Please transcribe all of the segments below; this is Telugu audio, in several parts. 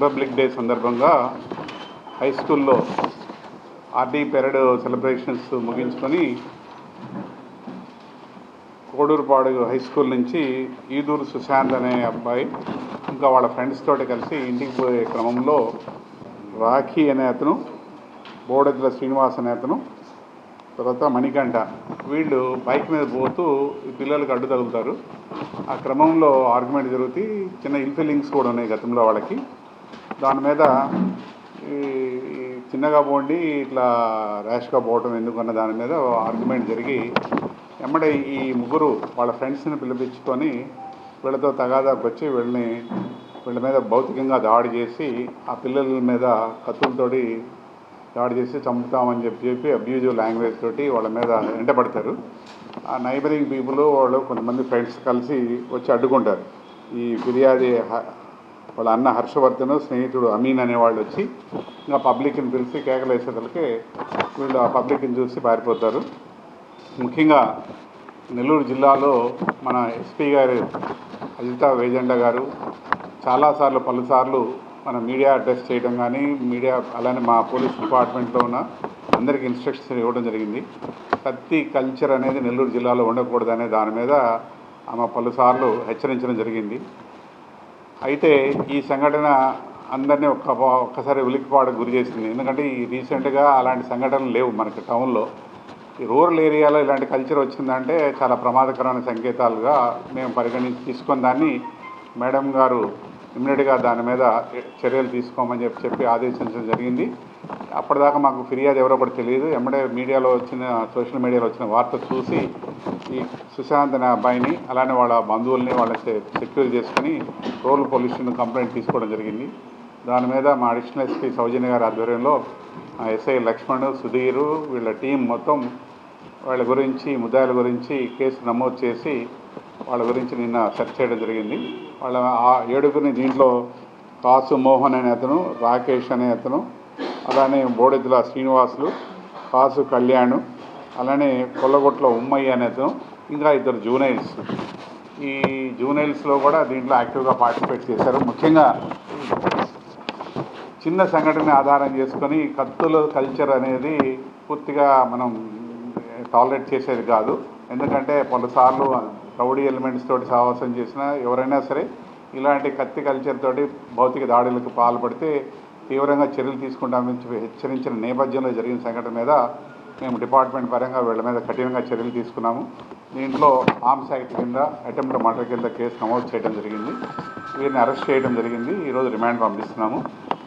రిపబ్లిక్ డే సందర్భంగా హై స్కూల్లో ఆర్డీ పెరడ్ సెలబ్రేషన్స్ ముగించుకొని కోడూరుపాడు హై స్కూల్ నుంచి ఈదూరు సుశాంత్ అనే అబ్బాయి ఇంకా వాళ్ళ ఫ్రెండ్స్ తోటి కలిసి ఇంటికి పోయే క్రమంలో రాఖీ అనే అతను బోడెద్ల శ్రీనివాస్ అనే అతను తర్వాత మణికంఠ. వీళ్ళు బైక్ మీద పోతూ పిల్లలకు అడ్డు తగులుతారు ఆ క్రమంలో ఆర్గ్యుమెంట్ జరుగుతూ చిన్న ఇన్ఫీలింగ్స్ కూడా ఉన్నాయి గతంలో వాళ్ళకి. దాని మీద ఈ చిన్నగా పోండి ఇట్లా ర్యాష్గా పోవటం ఎందుకన్న దాని మీద ఆర్గ్యుమెంట్ జరిగి ఎమ్మడే ఈ ముగ్గురు వాళ్ళ ఫ్రెండ్స్ని పిలిపించుకొని వీళ్ళతో తగాదాకు వచ్చి వీళ్ళని వీళ్ళ మీద భౌతికంగా దాడి చేసి ఆ పిల్లల మీద కత్తులతోటి దాడి చేసి చంపుతామని చెప్పి చెప్పి అబ్యూజివ్ లాంగ్వేజ్ తోటి వాళ్ళ మీద వెంటబడతారు ఆ నైబరింగ్ పీపుల్ వాళ్ళు కొంతమంది ఫ్రెండ్స్ కలిసి వచ్చి అడ్డుకుంటారు. ఈ ఫిర్యాది వాళ్ళ అన్న హర్షవర్ధన్ స్నేహితుడు అమీన్ అనేవాళ్ళు వచ్చి ఇంకా పబ్లిక్ని పిలిచి కేకలు వీళ్ళు ఆ పబ్లిక్ని చూసి పారిపోతారు. ముఖ్యంగా నెల్లూరు జిల్లాలో మన ఎస్పీ గారు అజితా వేజెండ గారు చాలాసార్లు పలుసార్లు మన మీడియా అడ్రస్ చేయడం కానీ మీడియా అలానే మా పోలీస్ డిపార్ట్మెంట్లో ఉన్న అందరికీ ఇన్స్ట్రక్షన్స్ ఇవ్వడం జరిగింది. కత్తి కల్చర్ అనేది నెల్లూరు జిల్లాలో ఉండకూడదనే దాని మీద ఆమె పలుసార్లు హెచ్చరించడం జరిగింది. అయితే ఈ సంఘటన అందరినీ ఒక్క ఒక్కసారి ఉలిక్కిపాటుకు గురి చేసింది. ఎందుకంటే ఈ రీసెంట్గా అలాంటి సంఘటనలు లేవు మనకి టౌన్లో. ఈ రూరల్ ఏరియాలో ఇలాంటి కల్చర్ వచ్చిందంటే చాలా ప్రమాదకరమైన సంకేతాలుగా మేము పరిగణించి తీసుకొని దాన్ని మేడం గారు ఇమ్మీడియట్గా దాని మీద చర్యలు తీసుకోమని చెప్పి చెప్పి ఆదేశించడం జరిగింది. అప్పటిదాకా మాకు ఫిర్యాదు ఎవరో కూడా తెలియదు. ఎమ్మడే మీడియాలో వచ్చిన సోషల్ మీడియాలో వచ్చిన వార్త చూసి ఈ సుశాంత్ అనే అబ్బాయిని అలానే వాళ్ళ బంధువుల్ని వాళ్ళని సెక్యూర్ చేసుకుని రూరల్ పోలీస్ స్టేషన్ కంప్లైంట్ తీసుకోవడం జరిగింది. దాని మీద మా అడిషనల్ ఎస్పీ సౌజన్య గారి ఆధ్వర్యంలో ఎస్ఐ లక్ష్మణ్ సుధీరు వీళ్ళ టీం మొత్తం వాళ్ళ గురించి ముద్దాయిల గురించి కేసు నమోదు చేసి వాళ్ళ గురించి నిన్న సెర్చ్ చేయడం జరిగింది. వాళ్ళ ఆ ఏడుగురిని దీంట్లో కాసు మోహన్ అనే అతను రాకేష్ అనే అతను అలానే బోడెద్దుల శ్రీనివాసులు కాసు కళ్యాణ్ అలానే కొల్లగొట్ల ఉమ్మయ్య అనే అతను ఇంకా ఇద్దరు జూనైల్స్. ఈ జూనైల్స్లో కూడా దీంట్లో యాక్టివ్గా పార్టిసిపేట్ చేశారు. ముఖ్యంగా చిన్న సంఘటన ఆధారం చేసుకొని కత్తుల కల్చర్ అనేది పూర్తిగా మనం టాలరేట్ చేసేది కాదు. ఎందుకంటే పలుసార్లు రౌడీ ఎలిమెంట్స్ తోటి సాహసం చేసిన ఎవరైనా సరే ఇలాంటి కత్తి కల్చర్ తోటి భౌతిక దాడులకు పాల్పడితే తీవ్రంగా చర్యలు తీసుకుంటామని చెప్పి హెచ్చరించిన నేపథ్యంలో జరిగిన సంఘటన మీద మేము డిపార్ట్మెంట్ పరంగా వీళ్ళ మీద కఠినంగా చర్యలు తీసుకున్నాము. దీంట్లో ఆర్మ్స్ యాక్ట్ కింద అటెంప్ట్ మర్డర్ కింద కేసు నమోదు చేయడం జరిగింది. వీరిని అరెస్ట్ చేయడం జరిగింది. ఈరోజు రిమాండ్ పంపిస్తున్నాము.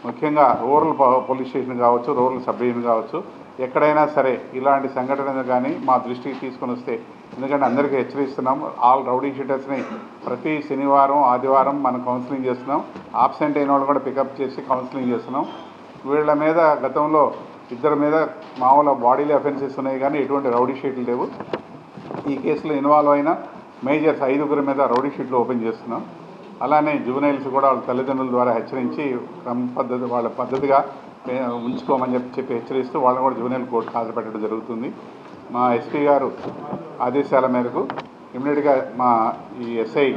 ముఖ్యంగా రూరల్ పోలీస్ స్టేషన్ కావచ్చు రూరల్ సబ్ డివిజన్ కావచ్చు ఎక్కడైనా సరే ఇలాంటి సంఘటనలు కానీ మా దృష్టికి తీసుకొని వస్తే ఎందుకంటే అందరికీ హెచ్చరిస్తున్నాం. ఆల్ రౌడీ షీటర్స్ని ప్రతి శనివారం ఆదివారం మనం కౌన్సిలింగ్ చేస్తున్నాం. ఆబ్సెంట్ అయిన వాళ్ళు కూడా పికప్ చేసి కౌన్సిలింగ్ చేస్తున్నాం. వీళ్ళ మీద గతంలో ఇద్దరి మీద మామూలు బాడీలో అఫెన్సెస్ ఉన్నాయి కానీ ఎటువంటి రౌడీ షీట్లు లేవు. ఈ కేసులో ఇన్వాల్వ్ అయిన మేజర్స్ ఐదుగురి మీద రౌడీ షీట్లు ఓపెన్ చేస్తున్నాం. అలానే జూనైల్స్ కూడా వాళ్ళ తల్లిదండ్రుల ద్వారా హెచ్చరించి క్రమ పద్ధతి వాళ్ళ పద్ధతిగా ఉంచుకోమని చెప్పి చెప్పి హెచ్చరిస్తూ వాళ్ళని కూడా జువనైల్ కోర్టు హాజరు పెట్టడం జరుగుతుంది. మా ఎస్పీ గారు ఆదేశాల మేరకు ఇమీడియట్గా మా ఈ ఎస్ఐ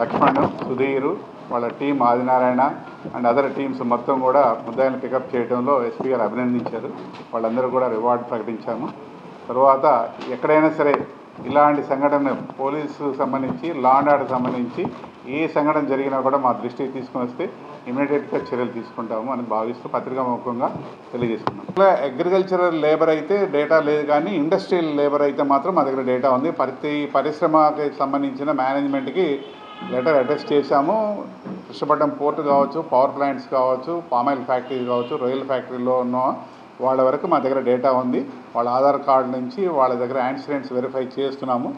లక్ష్మణ్ సుధీర్ వాళ్ళ team Adinarayana and other teams మొత్తం కూడా ముద్దాయిలను పికప్ చేయడంలో ఎస్పీ గారు అభినందించారు. వాళ్ళందరూ కూడా రివార్డ్ ప్రకటించాము. తర్వాత ఎక్కడైనా సరే ఇలాంటి సంఘటన పోలీసు సంబంధించి లా అండ్ ఆర్డర్ సంబంధించి ఏ సంఘటన జరిగినా కూడా మా దృష్టికి తీసుకొని వస్తే ఇమీడియట్గా చర్యలు తీసుకుంటాము అని భావిస్తూ పత్రికాముఖంగా తెలియజేస్తున్నాం ఇలా అగ్రికల్చరల్ లేబర్ అయితే డేటా లేదు కానీ ఇండస్ట్రియల్ లేబర్ అయితే మాత్రం మా దగ్గర డేటా ఉంది. ప్రతి పరిశ్రమకి సంబంధించిన మేనేజ్మెంట్కి లెటర్ అడ్రస్ చేశాము. కృష్ణపట్నం పోర్ట్ కావచ్చు పవర్ ప్లాంట్స్ కావచ్చు పామాయిల్ ఫ్యాక్టరీ కావచ్చు రొయ్యల ఫ్యాక్టరీలో ఉన్న వాళ్ళ వరకు మా దగ్గర డేటా ఉంది. వాళ్ళ ఆధార్ కార్డు నుంచి వాళ్ళ దగ్గర యాక్సిడెంట్స్ వెరిఫై చేస్తున్నాము.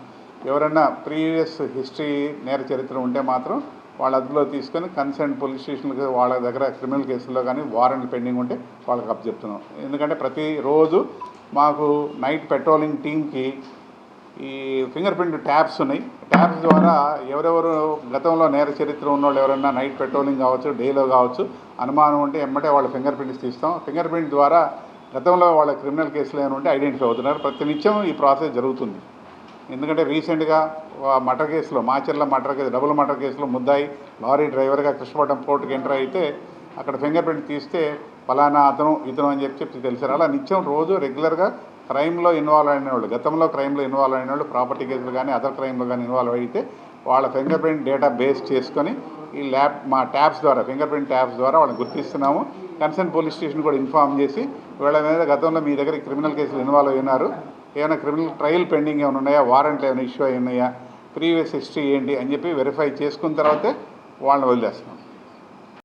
ఎవరైనా ప్రీవియస్ హిస్టరీ నేర చరిత్ర ఉంటే మాత్రం వాళ్ళ అదుపులో తీసుకొని కన్సర్న్ పోలీస్ స్టేషన్కి వాళ్ళ దగ్గర క్రిమినల్ కేసుల్లో కానీ వారెంట్ పెండింగ్ ఉంటే వాళ్ళకి అప్ చెప్తున్నాం ఎందుకంటే ప్రతిరోజు మాకు నైట్ పెట్రోలింగ్ టీంకి ఈ ఫింగర్ ప్రింట్ ట్యాబ్స్ ఉన్నాయి. ట్యాబ్స్ ద్వారా ఎవరెవరు గతంలో నేర చరిత్ర ఉన్న వాళ్ళు ఎవరైనా నైట్ పెట్రోలింగ్ కావచ్చు డేలో కావచ్చు అనుమానం ఉంటే ఎమ్మటే వాళ్ళ ఫింగర్ ప్రింట్స్ తీస్తాం. ఫింగర్ ప్రింట్ ద్వారా గతంలో వాళ్ళ క్రిమినల్ కేసులు ఏమైనా ఉంటే ఐడెంటిఫై అవుతున్నారు. ప్రతినిత్యం ఈ ప్రాసెస్ జరుగుతుంది. ఎందుకంటే రీసెంట్గా మటర్ కేసులో మాచర్ల మటర్ కేసు డబుల్ మటర్ కేసులో ముద్దాయి లారీ డ్రైవర్గా కృష్ణపట్నం పోర్టుకి ఎంటర్ అయితే అక్కడ ఫింగర్ ప్రింట్ తీస్తే ఫలానా అతను ఇతను అని చెప్పి చెప్పి తెలిసారు. అలా నిత్యం రోజు రెగ్యులర్గా క్రైమ్లో ఇన్వాల్వ్ అయిన వాళ్ళు గతంలో క్రైమ్లో ఇన్వాల్వ్ అయిన వాళ్ళు ప్రాపర్టీ కేసులు కానీ అదర్ క్రైమ్లో కానీ ఇన్వాల్వ్ అయితే వాళ్ళ ఫింగర్ ప్రింట్ డేటా బేస్ చేసుకొని ఈ ల్యాబ్ మా ట్యాబ్స్ ద్వారా ఫింగర్ ప్రింట్ ట్యాబ్స్ ద్వారా వాళ్ళని గుర్తిస్తున్నాము. కన్సర్న్ పోలీస్ స్టేషన్ కూడా ఇన్ఫామ్ చేసి వీళ్ళ మీద గతంలో మీ దగ్గర క్రిమినల్ కేసులు ఇన్వాల్వ్ అయినారు ఏమైనా క్రిమినల్ ట్రయల్ పెండింగ్ ఏమైనా ఉన్నాయా? వారెంట్లు ఏమైనా ఇష్యూ అయి ఉన్నాయా ప్రీవియస్ హిస్టరీ ఏంటి? అని చెప్పి వెరిఫై చేసుకున్న తర్వాతే వాళ్ళని వదిలేస్తున్నాం.